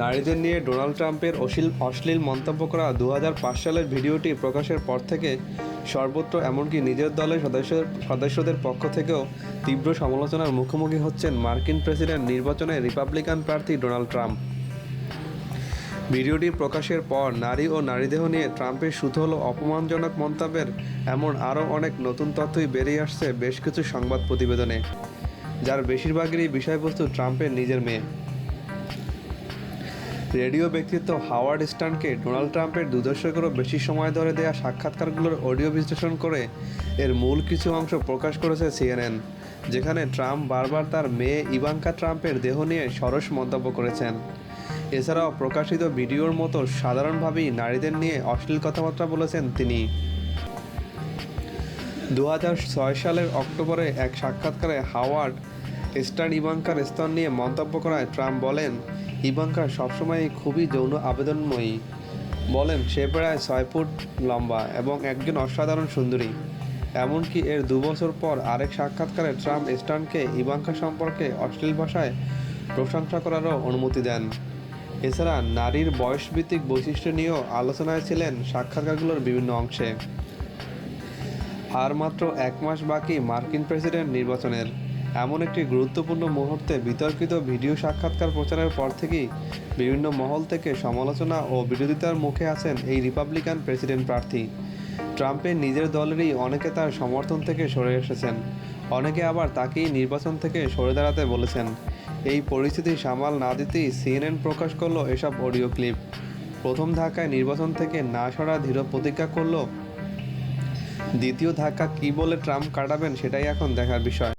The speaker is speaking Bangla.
নারীদের নিয়ে ডোনাল্ড ট্রাম্পের অশ্লীল অশ্লীল মন্তব্য করা দু হাজার পাঁচ সালের ভিডিওটি প্রকাশের পর থেকে সর্বত্র, এমনকি নিজের দলের সদস্য সদস্যদের পক্ষ থেকেও তীব্র সমালোচনার মুখোমুখি হচ্ছেন মার্কিন প্রেসিডেন্ট নির্বাচনে রিপাবলিকান প্রার্থী ডোনাল্ড ট্রাম্প। ভিডিওটি প্রকাশের পর নারী ও নারীদেহ নিয়ে ট্রাম্পের সুথল ও অপমানজনক মন্তব্যের এমন আরও অনেক নতুন তথ্যই বেরিয়ে আসছে বেশ কিছু সংবাদ প্রতিবেদনে, যার বেশিরভাগেরই বিষয়বস্তু ট্রাম্পের নিজের মেয়ে। রেডিও ব্যক্তিত্ব হাওয়ার্ড স্টার্নকে ডোনাল্ড ট্রাম্পের দু দশকেরও বেশি সময় ধরে দেওয়া সাক্ষাৎকারগুলোর অডিও বিশ্লেষণ করে এর মূল কিছু অংশ প্রকাশ করেছে সিএনএন, যেখানে ট্রাম্প বারবার তার মেয়ে ইভাঙ্কা ট্রাম্পের দেহ নিয়ে সরস মন্তব্য করেছেন। এছাড়াও প্রকাশিত ভিডিওর মতো সাধারণভাবেই নারীদের নিয়ে অশ্লীল কথাবার্তা বলেছেন তিনি। দু হাজার ছয় সালের অক্টোবরে এক সাক্ষাৎকারে হাওয়ার্ড স্টার্ন ইভাঙ্কার স্তর নিয়ে মন্তব্য করায় ট্রাম্প বলেন ইভাঙ্কা সবসময় খুবই যৌন আবেদনময়ী। বলেন, সে প্রায় ছয় ফুট লম্বা এবং একজন অসাধারণ সুন্দরী। এমনকি এর দু বছর পর আরেক সাক্ষাৎকারে ট্রাম্প স্টার্নকে ইভাঙ্কা সম্পর্কে অশ্লীল ভাষায় প্রশংসা করারও অনুমতি দেন। এছাড়া নারীর বয়সভিত্তিক বৈশিষ্ট্য নিয়েও আলোচনায় ছিলেন সাক্ষাৎকারগুলোর বিভিন্ন অংশে। আর মাত্র এক মাস বাকি মার্কিন প্রেসিডেন্ট নির্বাচনের। এমন একটি গুরুত্বপূর্ণ মুহূর্তে বিতর্কিত ভিডিও সাক্ষাৎকার প্রচারের পর থেকেই বিভিন্ন মহল থেকে সমালোচনা ও বিরোধিতার মুখে আছেন এই রিপাবলিকান প্রেসিডেন্ট প্রার্থী। ট্রাম্পের নিজের দলেরই অনেকে তার সমর্থন থেকে সরে এসেছেন, অনেকে আবার তাকেই নির্বাচন থেকে সরে দাঁড়াতে বলেছেন। এই পরিস্থিতি সামাল না দিতেই সিএনএন প্রকাশ করল এসব অডিও ক্লিপ। প্রথম ধাক্কায় নির্বাচন থেকে না সরা দৃঢ় প্রতিজ্ঞা করল। দ্বিতীয় ধাক্কা কী বলে ট্রাম্প কাটাবেন সেটাই এখন দেখার বিষয়।